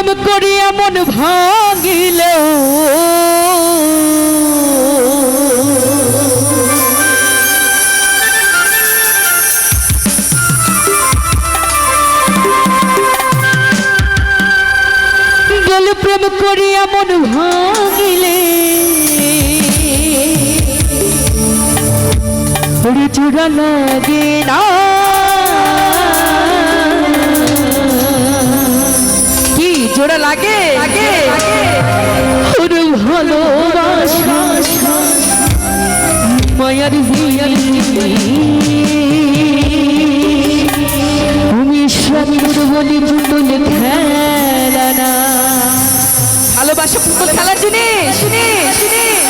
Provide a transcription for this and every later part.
প্রেম করিয়া মন ভাঙিলেও গেল প্রেম করিয়া মন ভাঙিলে। চূড়া লাগে না জোড়া লাগে? লাগে ভালোবাসা মায়ার তুমি স্বামীর বলি পুতুল খেলা না। ভালোবাসা পুতুল খেলার জিনিস? বাবা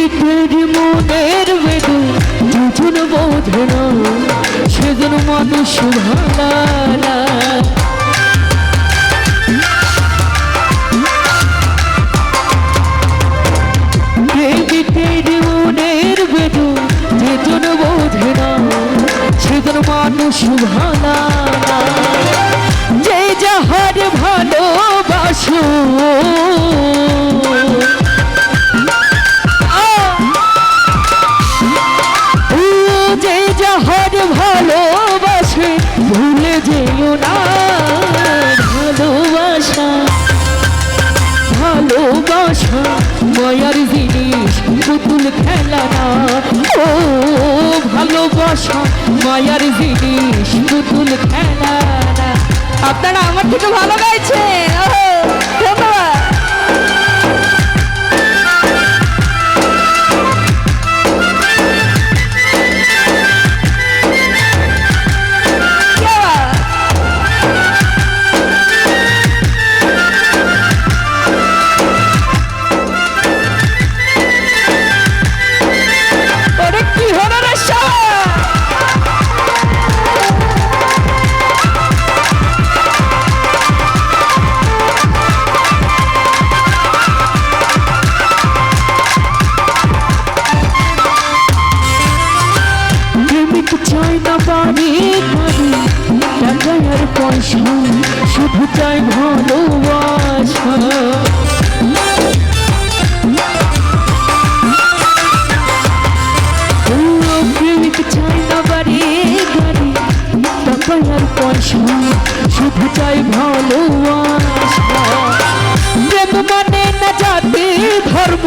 প্রেমিকের মনের বেদু দুজন বোঝে না সেজন মানুষ ভালা মনের বেদু যেজন বোঝে না মানুষ ভালা যে যাহার ভালোবাসো খেলা ও ভালোবাসা মায়ার জিনিস পুতুল খেলা আপনারা আমার থেকে ভালো গাইছেন। না বাড়ি গাড়ি টাকা আর পয়সা শুধু চাই ভালোবাসা। প্রেমিক চাই না বাড়ি গাড়ি মানে না জাতি ধর্ম।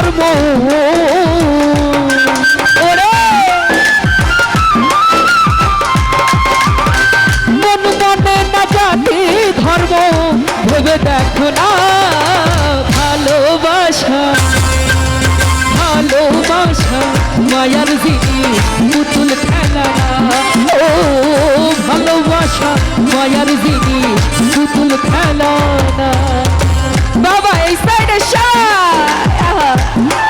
ধর্ম ওরে! মন মানে না জাতি ধর্ম, ভেবে দেখো না ভালোবাসা। ভালোবাসা, মায়ার জিনিস, পুতুল খেলা। ও, ভালোবাসা, মায়ার জিনিস, পুতুল খেলা। বাবা, এই সাইডে সবাই আহা।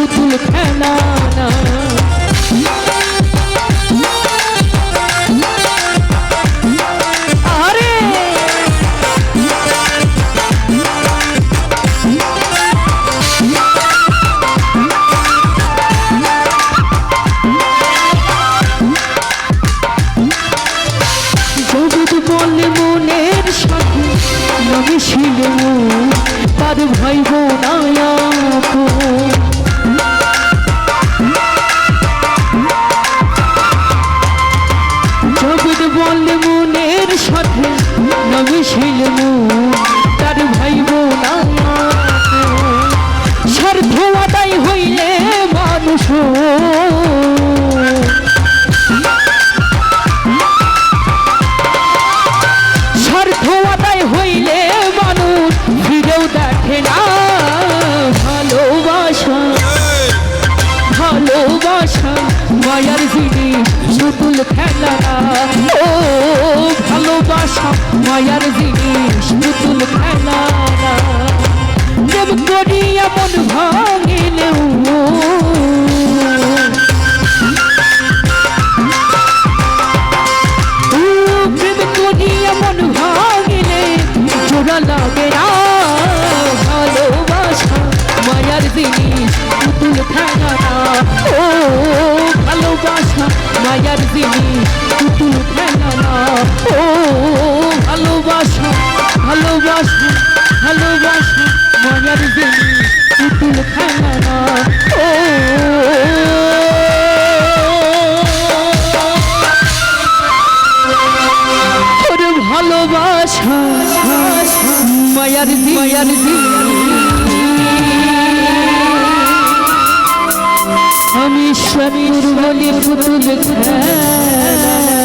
পুতুল খেলা না। ভালোবাসা মায়ার জিনিস পুতুল খেলা। প্রেম করিয়া মন ভাঙিলেও মায়ার দি মায়ার দি আমি স্বামীর বলি পুতুল খেলা।